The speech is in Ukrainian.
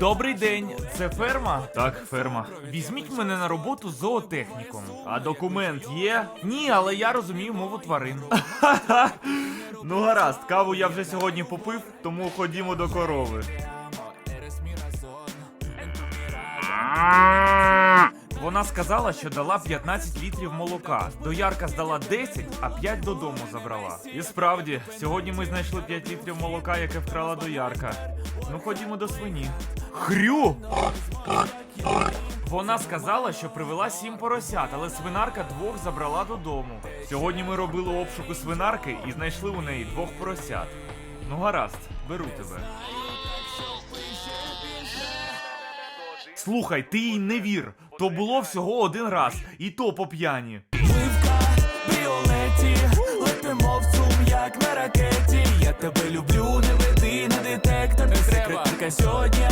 Добрий день, це ферма? Так, ферма. Візьміть мене на роботу зоотехніком. А документ є? Ні, але я розумію мову тварин. ну гаразд, каву я вже сьогодні попив, тому ходімо до корови. Вона сказала, що дала 15 літрів молока. Доярка здала 10, а 5 додому забрала. І справді, сьогодні ми знайшли 5 літрів молока, яке вкрала доярка. Ну ходімо до свині. Хрю! Вона сказала, що привела сім поросят, але свинарка двох забрала додому. Сьогодні ми робили обшук у свинарки і знайшли у неї двох поросят. Ну гаразд, беру тебе. Слухай, ти їй не вір. То було всього один раз, і то по п'яні. Пливка, біолеті, летимо в цум, як на ракеті. Я тебе люблю, не веди на детектор. Секретарка сьогодні.